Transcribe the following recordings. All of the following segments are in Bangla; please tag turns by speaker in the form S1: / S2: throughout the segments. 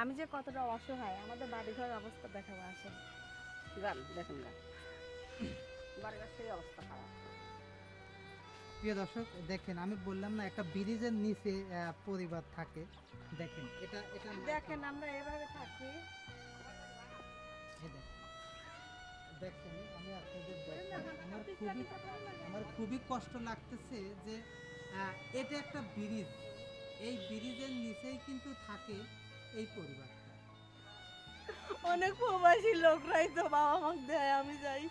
S1: আমি যে কতটা অসহায় আমাদের বাড়িঘরের অবস্থা দেখাবো আসেন।
S2: যান দেখুন না বাড়ির সেই অবস্থা খারাপ।
S3: প্রিয় দর্শক দেখেন আমি বললাম না একটা ব্রিজের নিচে পরিবার থাকে। দেখেন এটা এটা
S1: দেখেন আমরা এভাবে থাকি।
S3: দেখেন। দেখেন আমি আপনাদের দেখাই আমার খুবই আমার খুবই কষ্ট লাগতেছে যে এটা একটা ব্রিজ। এই ব্রিজের নিচেই কিন্তু থাকে এই পরিবারটা।
S1: অনেক প্রবাসী লোকরাই তো বাবা মাকে দেয়, আমি যাই।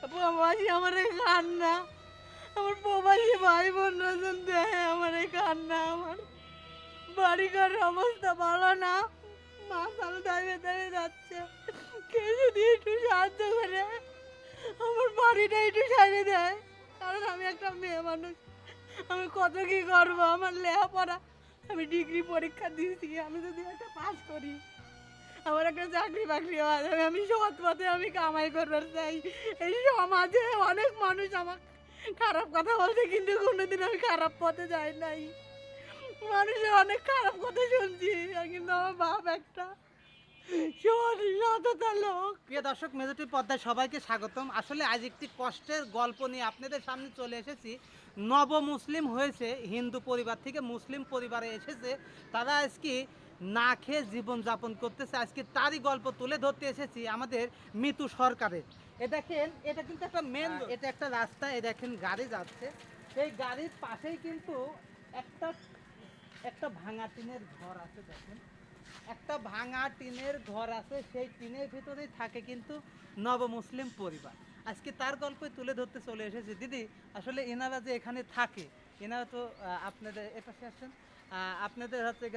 S1: প্রবাসী আমার এই কান্না। আমার প্রবাসী ভাই বোনরা যেন দেয় আমার এই কান্না আমার। বাড়ি বাড়িঘর অবস্থা ভালো না। মা তাহলে দাঁড়িয়ে দাঁড়িয়ে যাচ্ছে। কে যদি একটু সাহায্য করে। আমার বাড়িটা একটু সারিয়ে দেয়। কারণ আমি একটা মেয়ে মানুষ। আমি কত কি করব? আমার লেখাপড়া আমি ডিগ্রি পরীক্ষা দিয়েছি, আমি যদি একটা পাস করি, আমার একটা চাকরি বাকরি হওয়া যাবে আমি সৎ পথে আমি কামাই করবার চাই। এই সমাজে অনেক মানুষ আমার খারাপ কথা বলছে, কিন্তু কোনোদিন আমি খারাপ পথে যাই নাই। মানুষের অনেক খারাপ কথা শুনছি, কিন্তু আমার বাপ একটা
S3: দর্শক মেজরিটি পর্দায় সবাইকে স্বাগতম। আসলে আজ একটি কষ্টের গল্প নিয়ে আপনাদের সামনে চলে এসেছি। নব মুসলিম হয়েছে হিন্দু পরিবার থেকে মুসলিম পরিবারে এসেছে। তারা আজকে না খেয়ে জীবনযাপন করতেছে। আজকে তারই গল্প তুলে ধরতে এসেছি আমাদের মিতু সরকারের। এ দেখেন এটা কিন্তু একটা মেন এটা একটা রাস্তা এ দেখেন গাড়ি যাচ্ছে। সেই গাড়ির পাশেই কিন্তু একটা একটা ভাঙা টিনের ঘর আছে দেখেন। একটা ভাঙা টিনের ঘর আছে সেই টিনের ভিতরেই থাকে কিন্তু নব মুসলিম পরিবার। আজকে তার গল্পই তুলে ধরতে চলে এসেছে। দিদি, আসলে এনারা যে এখানে থাকে, এনারা তো আপনাদের, এটা আসেন আপনাদের হচ্ছে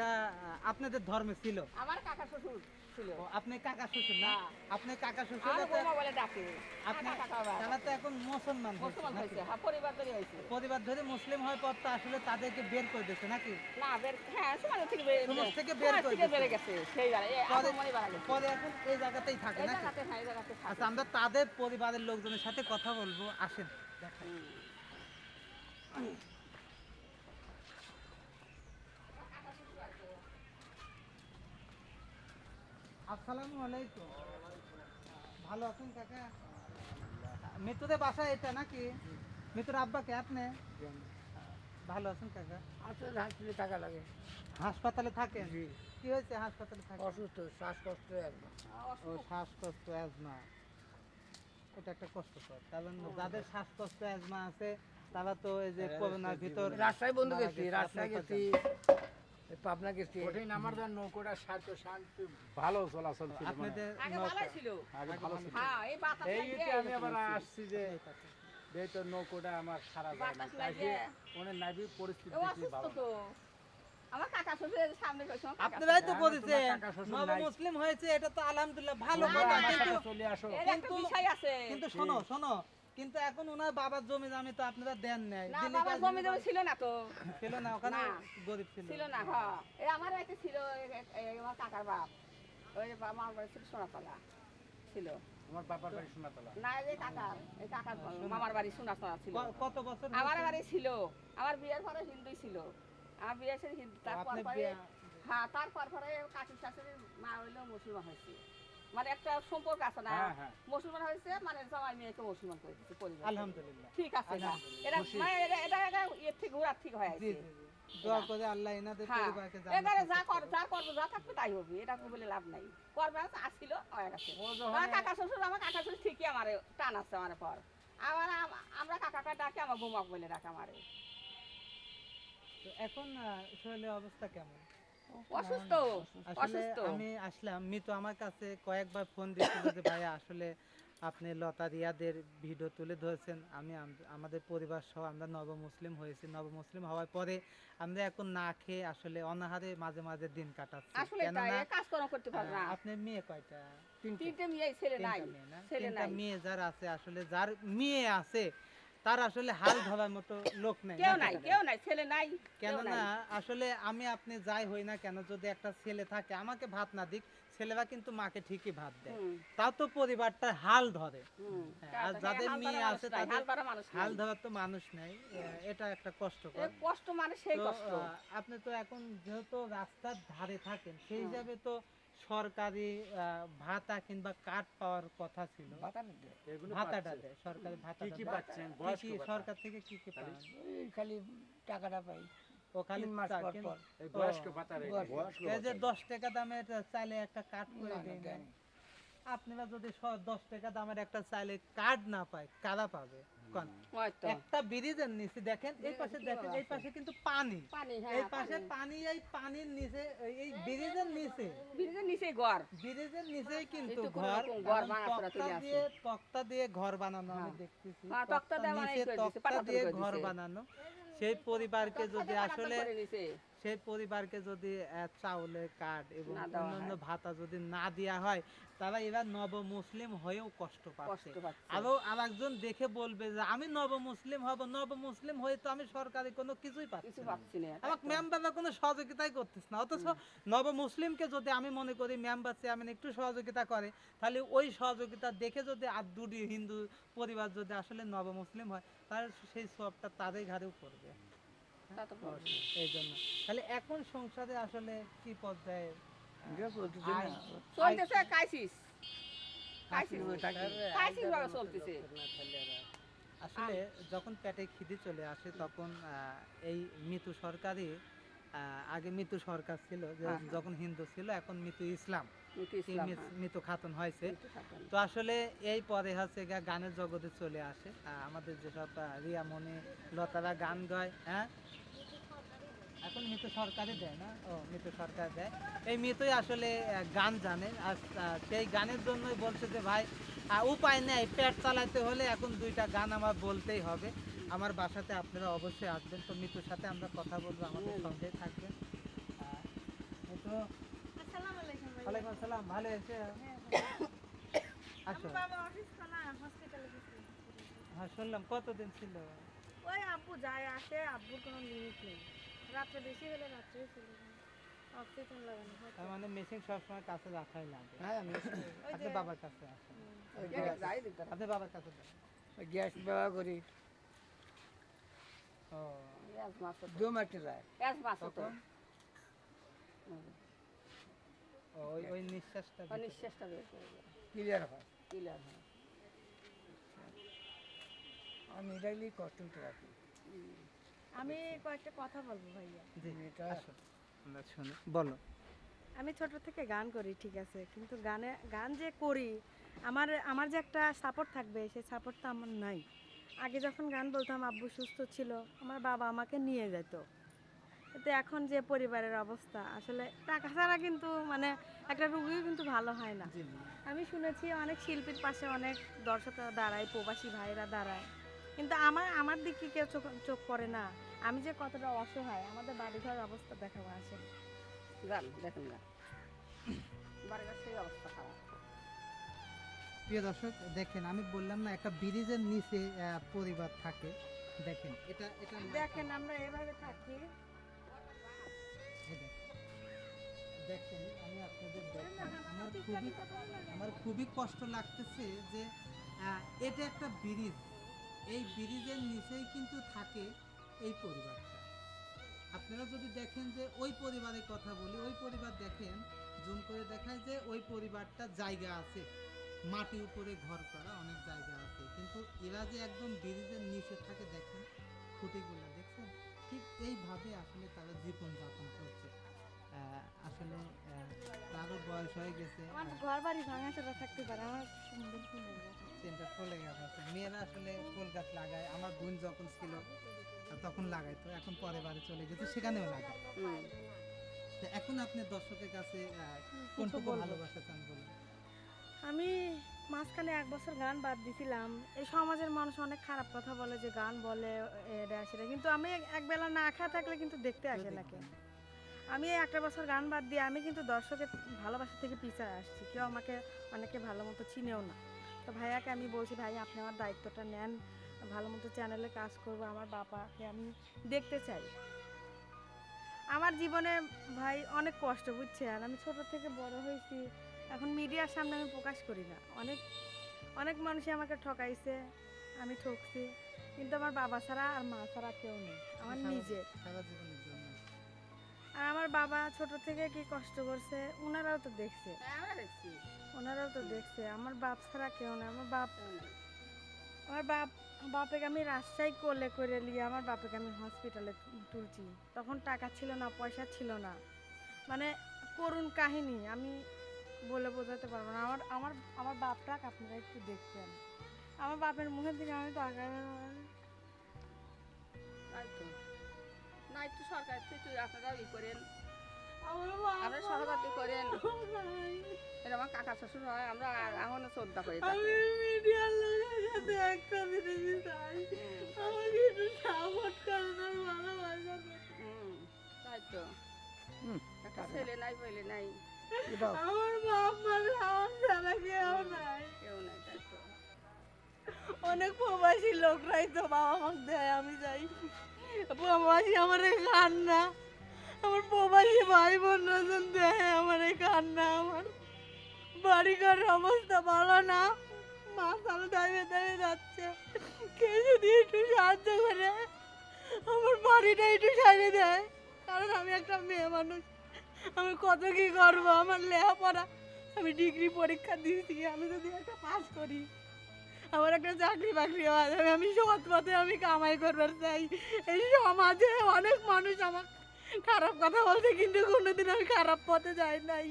S3: আপনাদের ধর্মে ছিল।
S2: আমার কাকা শ্বশুর ছিল।
S3: আপনি কাকা শ্বশুর না?
S2: হ্যাঁ।
S3: আপনি কাকা শ্বশুর
S2: বলে ডাকে।
S3: আপনি তারা তো এখন মুসলমান
S2: মুসলমান? হয়েছে হ্যাঁ পরিবার হয়েছে।
S3: পরিবার ধরে মুসলিম হওয়ার পর তো আসলে তাদেরকে বের করে নাকি?
S2: না বের হ্যাঁ সমাজ থেকে বের
S3: সমাজ থেকে বের করে।
S2: বেড়ে গেছে সেই
S3: পরে- এখন এই জায়গাতেই থাকে নাকি?
S2: হ্যাঁ।
S3: আচ্ছা আমরা তাদের পরিবারের লোকজনের সাথে কথা বলব আসেন দেখাই। আসসালামু আলাইকুম। ভালো আছেন কাকা? মৃত্যুদের বাসা এটা নাকি? মৃত্যুর আব্বাকে আপনি? ভালো আছেন কাকা?
S4: আসলে হাসপাতালে টাকা লাগে।
S3: হাসপাতালে থাকেন?
S4: জি।
S3: কি হয়েছে হাসপাতালে থাকেন?
S4: অসুস্থ শ্বাসকষ্ট
S3: ও শ্বাসকষ্ট অ্যাজমা এটা একটা কষ্টকর। কারণ যাদের শ্বাসকষ্ট অ্যাজমা আছে তারা তো এই যে করোনার ভিতর
S4: রাজশাহী বন্ধু গেছি রাজশাহী গেছি। পাবনা গেছি।
S5: কঠিন আমার যা নৌকোটা শান্ত শান্তি ভালো চলাচল ছিল।
S3: আপনাদের
S2: আগে
S3: নৌকা-
S2: ছিল।
S5: আগে ভালো ছিল।
S2: হ্যাঁ এই বাতাস
S5: এই আমি আবার আসছি যে এই তো নৌকোটা আমার সারা যায় না তাই
S2: লাগিয়ে।
S5: অনেক পরিস্থিতি
S2: ও
S5: দেখি
S2: অসুস্থ
S5: ভালো।
S2: তো। আমার কাকা শ্বশুরের সামনে কইছো
S3: আপনারাই তো বলেছেন
S5: তোমার কাকা শ্বশুর
S3: নব মুসলিম হয়েছে এটা তো আলহামদুলিল্লাহ ভালো কথা কিন্তু
S5: চলে আসো।
S2: এর
S3: কিন্তু-
S2: বিষয় আছে।
S3: কিন্তু শোনো শোনো কিন্তু এখন ওনার বাবার জমি জামি তো আপনারা দেন নাই।
S2: না বাবার জমি জমি ছিল না তো।
S3: ছিল না ওখানে। গরিব ছিল।
S2: ছিল না হ্যাঁ। এই আমার বাড়িতে ছিল আমার কাকার বাপ। ওই বাবা আমার বাড়ি ছিল সোনাতলা। ছিল।
S5: আমার বাবার বাড়ি শোনাতলা
S2: না এই কাকার এই কাকার মামার বাড়ি সোনাতলা ছিল।
S3: কত বছর
S2: আমার বাড়ি ছিল। আমার বিয়ের পরে হিন্দুই ছিল। আমার বিয়ের সাথে হিন্দু তারপর হ্যাঁ তারপর পরে কাকি শাশুড়ির মা হইল মুসলমান হয়েছে। মানে একটা সম্পর্ক আছে না?
S5: হ্যাঁ, হ্যাঁ।
S2: মুসলমান হয়েছে মানে জামাই মেয়েকে মুসলমান করে দিচ্ছে পরিবার
S3: আলহামদুলিল্লাহ।
S2: ঠিক আছে এটা এটা মানে এটা এটা এর থেকে ঘোরার ঠিক হয়ে আছে
S3: জি জি। দোয়া করে আল্লাহ এনাদের পরিবারকে
S2: এবারে যা কর যা করব যা থাকবে তাই হবে এটা বলে লাভ নাই। করবে আছে, আসছিল গেছে। আমার কাকা শ্বশুর আমার কাকা শ্বশুর ঠিকই আমার টান আছে আমার পর। আমার আমরা কাকাকে ডাকে আমার ঘুমাক বলে ডাকে আমারে।
S3: তো এখন শরীরের অবস্থা কেমন?
S2: অসুস্থ? অসুস্থ।
S3: আমি আসলাম মিতু আমার কাছে কয়েকবার ফোন দিয়েছিল যে ভাইয়া আসলে আপনি লতা রিয়াদের ভিডিও তুলে ধরেছেন। আমি আমাদের পরিবার সহ আমরা নব মুসলিম হয়েছি। নব মুসলিম হওয়ার পরে আমরা এখন না খেয়ে আসলে অনাহারে মাঝে মাঝে দিন কাটাচ্ছি।
S2: আসলে কাজকর্ম করতে পারে না।
S3: আপনার মেয়ে কয়টা?
S2: তিনটে। মেয়ে ছেলে নাই।
S3: মেয়ে যার আছে আসলে যার মেয়ে আছে তার আসলে হাল ধরার মতো লোক নেই।
S2: কেউ নাই কেউ নাই ছেলে নাই কেউ
S3: কেননা আসলে আমি আপনি যাই হই না কেন যদি একটা ছেলে থাকে আমাকে ভাত না দিক ছেলেরা কিন্তু মাকে ঠিকই ভাত দেয়। তাও তো পরিবারটা হাল ধরে। হ্যাঁ, আর যাদের মেয়ে আছে তাদের
S2: হাল।
S3: ধরার তো মানুষ নেই এটা একটা কষ্টকর।
S2: এ কষ্ট মানে সেই কষ্ট।
S3: আপনি তো এখন যেহেতু রাস্তার ধারে থাকেন সেই হিসাবে তো সরকারি ভাতা কিংবা কাঠ পাওয়ার কথা ছিল। সরকারি ভাতা
S5: কি পাচ্ছেন?
S3: সরকার থেকে কি কি পান
S4: খালি টাকাটা পাই।
S3: ও খালি
S4: মাস পর পর।
S5: এই বয়স্ক ভাতা।
S3: যে
S5: ভাতা।
S3: দশ টাকা দামের চাইলে একটা কাঠ করে
S4: না, না,
S3: দেয়
S4: দেয়
S3: না।
S4: না।
S3: আপনারা যদি স- দশ টাকা দামের একটা চাইলে কার্ড না পায় কারা পাবে? কোন? একটা ব্রিজের নিচে দেখেন এই পাশে দেখেন এই পাশে কিন্তু পানি।
S2: পানি
S3: এই
S2: হ্যাঁ
S3: পাশে
S2: পানি।
S3: এই পানির নিচে এই- ব্রিজের নিচে।
S2: ব্রিজের নিচে ঘর।
S3: ব্রিজের নিচেই কিন্তু ঘর।
S2: ঘর
S3: দিয়ে তক্তা দিয়ে ঘর বানানো আমি
S2: হ্যাঁ।
S3: দেখতেছি।
S2: হ্যাঁ, তক্তা দিয়ে
S3: ঘর বানানো। সেই পরিবারকে যদি আসলে। সেই পরিবারকে যদি চাউলের কার্ড এবং অন্যান্য ভাতা যদি না দেওয়া হয় তারা এরা নব মুসলিম হয়েও কষ্ট পাচ্ছে।
S2: আরও
S3: আর একজন দেখে বলবে যে আমি নব মুসলিম হব নব মুসলিম হয়ে তো আমি সরকারি কোনো কিছুই পাচ্ছি না। আমাকে মেম্বাররা কোনো সহযোগিতাই করতেছ না। অথচ নব মুসলিমকে যদি আমি মনে করি মেম্বার চেয়ারম্যান একটু সহযোগিতা করে তাহলে ওই সহযোগিতা দেখে যদি আর দুটি হিন্দু পরিবার যদি আসলে নব মুসলিম হয় তাহলে সেই সবটা তাদের ঘাড়েও পড়বে। এই জন্য। তাহলে এখন সংসারে আসলে কি পর্যায়ে
S4: চলতেছে।
S3: আয়-
S2: চলতেছে।
S3: আসলে যখন পেটে খিদে চলে আসে তখন এই মৃত্যু সরকারই আগে মৃত্যু সরকার ছিল যে
S2: হ্যাঁ, হ্যাঁ।
S3: যখন হিন্দু ছিল এখন মৃত্যু ইসলাম।
S2: নীতি
S3: এই
S2: ইসলাম
S3: মৃত-
S2: হ্যাঁ।
S3: মৃত্যু খাতুন হয়েছে। তো আসলে এই পরে হচ্ছে গিয়ে গানের জগতে চলে আসে। আমাদের যেসব রিয়া মনি লতারা গান গায় হ্যাঁ? এখন মৃত্যু সরকারই দেয় না? ও মৃত্যু সরকার দেয়। এই মৃত্যুই আসলে গান জানে। আর সেই গানের জন্যই বলছে যে ভাই উপায় নেই। পেট চালাতে হলে এখন দুইটা গান আমার বলতেই হবে। আমার বাসাতে আপনারা অবশ্যই আসবেন। তো মৃত্যুর সাথে আমরা কথা বলব আমাদের সঙ্গেই থাকবেন।
S1: ভাইয়া।
S3: ওয়ালাইকুম আসসালাম। ভালো আসো।
S1: না হসপিটালে গেছে।
S3: হ্যাঁ শুনলাম। কতদিন ছিল?
S1: ওই আব্বু যায় আসে আব্বুর কোনো লিমিট নেই। রাত্রে বেশি হলে রাত্রে চলে অক্সিজেন লাগানো হয়
S3: তার মানে মেশিন সবসময় কাছে রাখাই লাগে।
S4: হ্যাঁ, আমি
S1: ওই
S3: আপনি
S1: যে-
S3: বাবার কাছে আসেন।
S4: গ্যাস-
S2: যাই দিতে হবে।
S3: আপনি বাবার কাছে
S4: গ্যাস ব্যবহার করি।
S3: ও।
S4: দু যায়।
S2: গ্যাস মাছ
S3: ওই ওই নিঃশ্বাসটা
S2: ওই নিঃশ্বাসটা বের করে।
S4: ক্লিয়ার হয়।
S2: হয়।
S4: আমি এটাই কষ্ট রাখি।
S1: আমি কয়েকটা কথা বলব ভাইয়া।
S3: জি
S4: এটা-
S3: আসো। আমরা শুনি। বলো।
S1: আমি ছোট থেকে গান করি ঠিক আছে কিন্তু গানে গান যে করি আমার আমার যে একটা সাপোর্ট থাকবে সেই সাপোর্টটা আমার নাই। আগে যখন গান বলতাম আব্বু সুস্থ ছিল আমার বাবা আমাকে নিয়ে যেত। কিন্তু এখন যে পরিবারের অবস্থা আসলে টাকা ছাড়া কিন্তু মানে একটা রুগীও কিন্তু ভালো হয় না। আমি শুনেছি অনেক শিল্পীর পাশে অনেক দর্শকরা দাঁড়ায় প্রবাসী ভাইরা দাঁড়ায়। কিন্তু আমার আমার দিকে কেউ চোখ চোখ পড়ে না আমি যে কতটা অসহায় আমাদের বাড়িঘর অবস্থা দেখাবো আসে
S2: গান, দেখেন গান। বাড়িঘর সেই অবস্থা খারাপ।
S3: প্রিয় দর্শক দেখেন আমি বললাম না একটা ব্রিজের নিচে পরিবার থাকে দেখেন এটা এটা
S1: দেখেন আমরা এভাবে থাকি
S3: দেখেন। আমি আপনাদের আমার খুবই আমার খুবই কষ্ট লাগতেছে যে এটা একটা ব্রিজ এই ব্রিজের নিচেই কিন্তু থাকে এই পরিবারটা। আপনারা যদি দেখেন যে ওই পরিবারের কথা বলি, ওই পরিবার দেখেন, জুম করে দেখায় যে ওই পরিবারটা জায়গা আছে। মাটির উপরে ঘর করা অনেক জায়গা আছে। কিন্তু এরা যে একদম ব্রিজের নিচে থাকে, দেখেন, খুঁটিগুলো, দেখছেন? ঠিক এইভাবে আসলে তারা জীবন যাপন করছে আসলে তারও বয়স হয়ে গেছে।
S1: আমার ঘর বাড়ি ভাঙা থাকতে পারে, আমার সুন্দর সুন্দর কথা।
S3: সেন্টার ফুলে গাছ। আছে মেয়েরা আসলে ফুল গাছ লাগায় আমার বোন যখন ছিল তখন লাগাইতো এখন পরে বাড়ি চলে গেছে সেখানেও লাগায়। তো এখন আপনি দর্শকের কাছে কোনটুকু ভালোবাসা চান বলুন?
S1: আমি মাঝখানে এক বছর গান বাদ দিছিলাম। এই সমাজের মানুষ অনেক খারাপ কথা বলে যে গান বলে এটা সেটা। কিন্তু আমি এক- একবেলা না খাওয়া থাকলে কিন্তু দেখতে আসে না কেউ। আমি এই একটা বছর গান বাদ দিয়ে আমি কিন্তু দর্শকের ভালোবাসা থেকে পিছায় আসছি। কেউ আমাকে অনেকে ভালো মতো চিনেও না। তো ভাইয়াকে আমি বলছি ভাই আপনি আমার দায়িত্বটা নেন। ভালো মতো চ্যানেলে কাজ করব। আমার বাবাকে আমি দেখতে চাই। আমার জীবনে ভাই অনেক কষ্ট বুঝছেন? আমি ছোট থেকে বড় হয়েছি। এখন মিডিয়ার সামনে আমি প্রকাশ করি না। অনেক অনেক মানুষই আমাকে ঠকাইছে আমি ঠকছি। কিন্তু আমার বাবা ছাড়া আর মা ছাড়া কেউ নেই। আমার নিজের। আর আমার বাবা ছোট থেকে কি কষ্ট করছে ওনারাও তো দেখছে।
S2: হ্যাঁ দেখছি।
S1: ওনারাও তো দেখছে, আমার বাপ ছাড়া কেউ নেই আমার বাপ
S2: নেই।
S1: আমার বাপ, বাপেকে আমি রাজশাহী কোলে করে নিয়ে আমার বাপেকে আমি হসপিটালে তুলছি। তখন টাকা ছিল না, পয়সা ছিল না। মানে করুণ কাহিনী, আমি বলে বোঝাতে পারব না। আমার আমার আমার বাপটাকে আপনারা একটু দেখছেন আমার বাপের মুখের দিকে আমি
S2: তো। না একটু সরকার থেকে আপনারা ই করেন।
S1: আমার
S2: আমরা সহযোগী করেন। এটা আমার কাকা শ্বশুর হয় আমরা এখনও শ্রদ্ধা করি তাকে।
S1: আমি মিডিয়ার লোকের সাথে একটা জিনিস চাই আমাকে একটু সাপোর্ট করেন আর ভালোবাসা
S2: তাই তো। একটা ছেলে নাই বলে নাই।
S1: আমার বাপ আমার ছাড়া কেউ নাই।
S2: কেউ নাই তাই তো।
S1: অনেক প্রবাসী লোকরাই তো বাবা মাকে দেয় আমি যাই। প্রবাসী আমার কান্না আমার প্রবাসী ভাই বোনরা যেন দেয়, আমার এই কান্না আমার। বাড়িঘর অবস্থা ভালো না। মা সামনে দাঁড়িয়ে দাঁড়িয়ে যাচ্ছে। কে যদি একটু সাহায্য করে, আমার বাড়িটা একটু সারিয়ে দেয়। কারণ আমি একটা মেয়ে মানুষ। আমি কত কি করব? আমার লেখাপড়া। আমি ডিগ্রি পরীক্ষা দিয়েছি, আমি যদি একটা পাস করি, আমার একটা চাকরি বাকরি হয় আমি- আমি সৎ পথে আমি কামাই করবার চাই। এই সমাজে অনেক মানুষ আমার খারাপ কথা বলছে কিন্তু কোনোদিন আমি খারাপ পথে যাই নাই।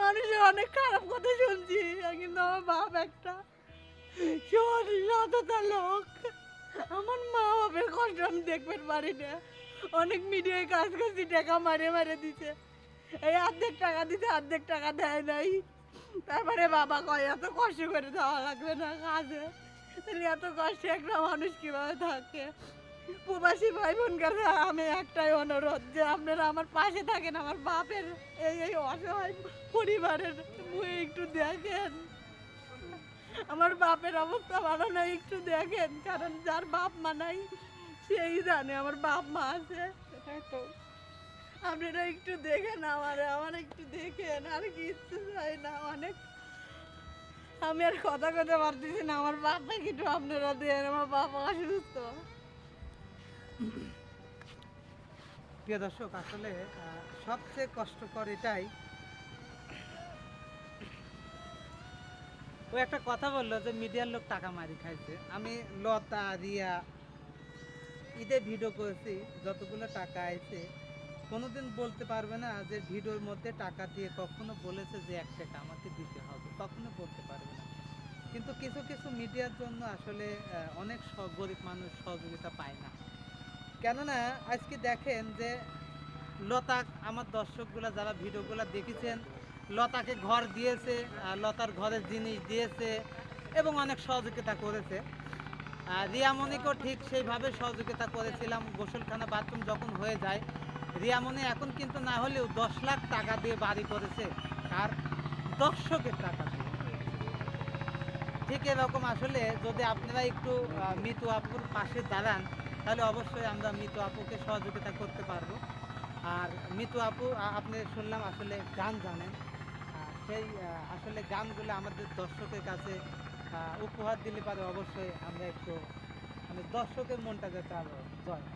S1: মানুষের অনেক খারাপ কথা শুনছি কিন্তু আমার বাপ একটা সততা লোক। আমার মা বাপের কষ্ট আমি দেখবেন পারি না। অনেক মিডিয়ায় কাজ করছি, টাকা মারে মারে দিছে। এই অর্ধেক টাকা দিতে অর্ধেক টাকা দেয় নাই। তারপরে বাবা কয়, এত কষ্ট করে দেওয়া লাগবে না কাজে। তাহলে এত কষ্টে একটা মানুষ কীভাবে থাকে? প্রবাসী ভাই বোন কাছে আমি একটাই অনুরোধ যে আপনারা আমার পাশে থাকেন আমার বাপের এই এই অসহায় পরিবারের মুখে একটু দেখেন। আমার বাপের অবস্থা ভালো না একটু দেখেন কারণ যার বাপ মা নাই সেই জানে আমার বাপ মা আছে।
S2: তো।
S1: আপনারা একটু দেখেন আমার আমার একটু দেখেন আর কিচ্ছু চাই না অনেক। আমি আর কথা কথা পারতেছি না আমার বাপকে একটু আপনারা দেন আমার বাবা অসুস্থ।
S3: প্রিয় দর্শক, আসলে সবচেয়ে কষ্টকর এটাই। ও একটা কথা বলল যে, মিডিয়ার লোক টাকা মারি খাইছে। আমি লতা, রিয়া ঈদে ভিডিও করেছি, যতগুলো টাকা আইছে, কোনোদিন বলতে পারবে না যে, ভিডিওর মধ্যে টাকা দিয়ে কখনো বলেছে যে, এক টাকা আমাকে দিতে হবে। কখনো বলতে পারবে না। কিন্তু কিছু কিছু মিডিয়ার জন্য আসলে অনেক গরিব মানুষ সহযোগিতা পায় না। কেননা আজকে দেখেন যে লতা, আমার দর্শকগুলা যারা ভিডিওগুলো দেখেছেন, লতাকে ঘর দিয়েছে লতার ঘরের জিনিস দিয়েছে এবং অনেক সহযোগিতা করেছে। রিয়ামণিকেও ঠিক সেইভাবে সহযোগিতা করেছিলাম, গোসলখানা বাথরুম যখন হয়ে যায় রিয়ামণি এখন কিন্তু না হলেও দশ লাখ টাকা দিয়ে বাড়ি করেছে আর দর্শকের টাকা দিয়ে। ঠিক এরকম আসলে যদি আপনারা একটু মৃত আপুর পাশে দাঁড়ান তাহলে অবশ্যই আমরা মৃত আপুকে সহযোগিতা করতে পারব আর মৃত আপু আপনি শুনলাম আসলে গান জানেন সেই আসলে গানগুলো আমাদের দর্শকের কাছে উপহার দিলে পারে অবশ্যই আমরা একটু মানে দর্শকের মনটা যাতে আরও জয়।